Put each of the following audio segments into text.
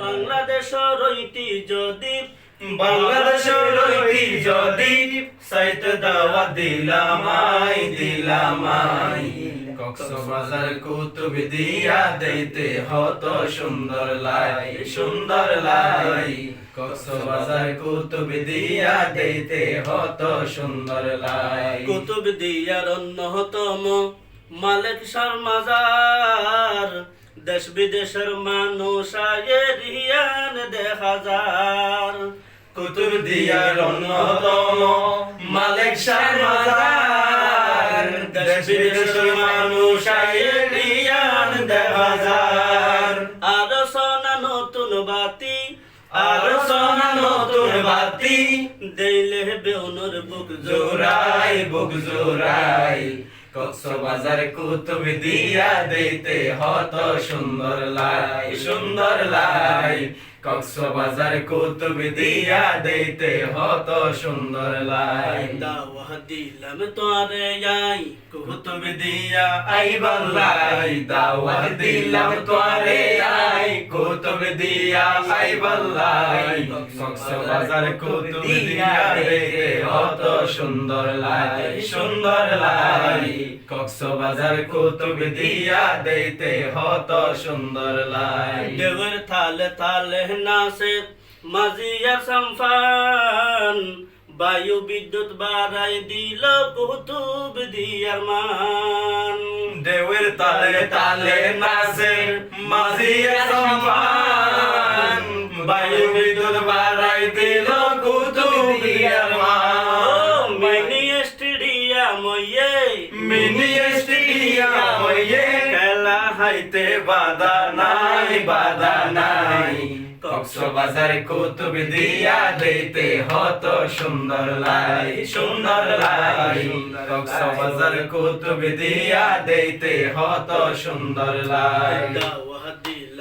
বাংলাদেশের ঐতিহ্য দ্বীপ। বাংলাদেশের ঐতিহ্য দ্বীপ। সাইত দাওয়া দিলামাই দিলামাই। কক্সবাজার কুতুব দিয়া দেইতে হত সুন্দর লাই সুন্দর লাই। কক্সবাজার কুতুব দিয়া দেইতে হত সুন্দর লাই। কুতুব দিয়ার অন্যতম মালিক শাহ মাজার দেশ বিদেশের মানুষ আয়ে রিয়ান দেখা যার কুতুব দিয়ার অন্যতম মালিক শাহ দেশ বিদেশের মানুষ দেখা যার আর সোনা নতুন বাতি? আর সোনা নতুন বাতি? দেইলে বেউনর বুক জোরাই বুক জোরাই কক্সবাজার কুতুব দিয়া দিতে হত সুন্দর লাই সুন্দর লাই। কক্সবাজার কুতুব দিয়া দেইতে হত সুন্দর লাই। দাওয়া দিলাম তোরে আই কুতুব দিয়া আই বল্লাই দাওয়াত দিলাম তোরে আই কুতুব দিয়া আই বল্লাই। কক্সবাজার কুতুব দিয়া দেইতে হত সুন্দর লাই সুন্দর লাই। কক্সবাজার কুতুব দিয়া দেইতে হত সুন্দর লাই। দেবের থালে থালে নাচে মাজিয়া সম্ফান বায়ু বিদ্যুৎ বাড়াই দিল কুতুব দিয়ার মান। দেওয়ের তালে তালে নাচে মাঝিয়ে সম্মান বায়ু বিদ্যুৎ বাড়াই দিল কুতুবিয়ার ও মান। মিনি স্টেডিয়াম ইয়ে মিনি স্টেডিয়াম ইয়ে খেলা হাইতে বাধা নাই বাধা নাই। কক্সবাজার কুতুব দিয়া দেইতে হত সুন্দর লাই সুন্দর লাই। কক্সবাজার কুতুব দিয়া দেইতে হত সুন্দর লাই।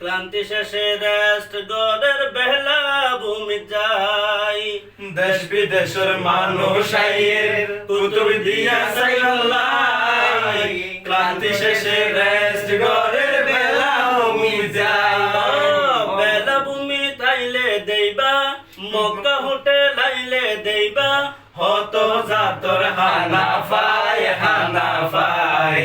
ক্লান্তি শেষে রেস্ট গড়ের বেহলা ভূমি যাই। দেশ বিদেশের মানুষ আইয়ের কুতুব দিয়া সাইল্লাই ক্লান্তি শেষে রেস্ট ঘরের বেলা ভূমি যায় বেলা ভূমি তাইলে দেইবা মক্কা হোটেল আইলে দেইবা। হত জাতর হানা ফাই হানা ফাই।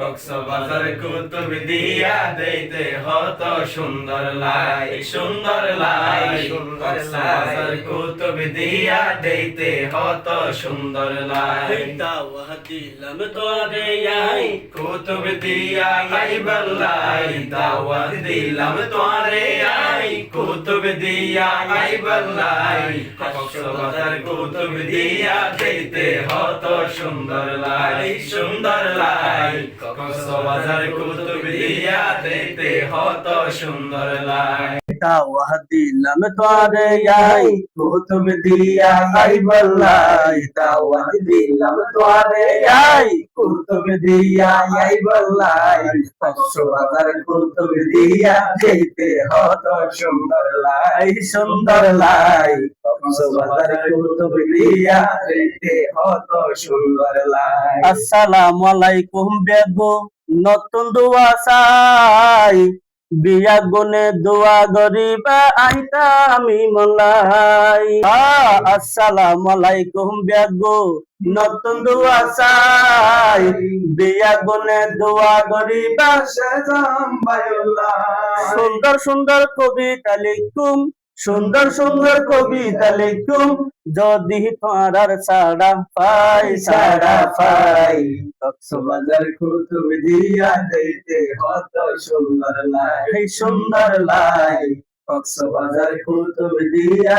কক্সবাজার কুতুব দিয়া দেইতে হত সুন্দর লাই সুন্দর লাই। কক্সবাজার কুতুব দিয়া দেইতে হত সুন্দর লাই। দাওয়া দিলাম তোরে আই কুতুব দিয়া আই বল্লাই দাওয়াত দিলাম তোরে আই। কুতুব দিয়া আই বল্লাই কক্সবাজার কুতুব দিয়া দেইতে হত সুন্দর লাই সুন্দর লাই। কক্সবাজার কুতুব দিয়া দেইতে হত সুন্দর লাই। দাওয়া দিলাম তোরে আই কুতুব দিয়া আই দিলাম তোরে আই দিয়া আই দিয়া হত সুন্দর লাই সুন্দর লাই। কুতুব দিয়া দেইতে হত সুন্দর লাই। আসসালামু আলাইকুম বেগো নতুন দোয়া বিয়া গুনে দোয়া গরিবা আইতা আমি মলাই। আসসালাম আলাইকুম বিয়াগো নতুন দোয়া চাই। বিয়া গুনে দোয়া গরিবা সুন্দর সুন্দর কবিতা লিখুম সুন্দর সুন্দর কবিতা লিখুম। যদি তোমার সাড়া পাই সাড়া পাই। কক্সবাজার কুতুব দিয়া দেইতে হত সুন্দর লাই। সুন্দর লাই। কক্সবাজার কুতুব দিয়া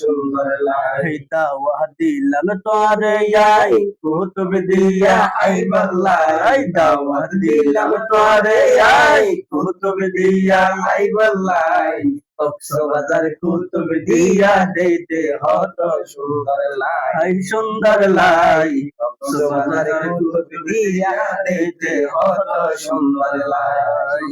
সুন্দর লাই। দাওয়া দিলাম তোরে আই। কুতুব দিয়া আই বল্লাই। দাওয়াত দিলাম তোরে আই। কুতুব দিয়া আই বল্লাই। কক্সবাজার কুতুব দিয়া দিতে হত সুন্দর লাই। সুন্দর লাই। কক্সবাজার কুতুব দিয়া দিতে হত সুন্দর লাই।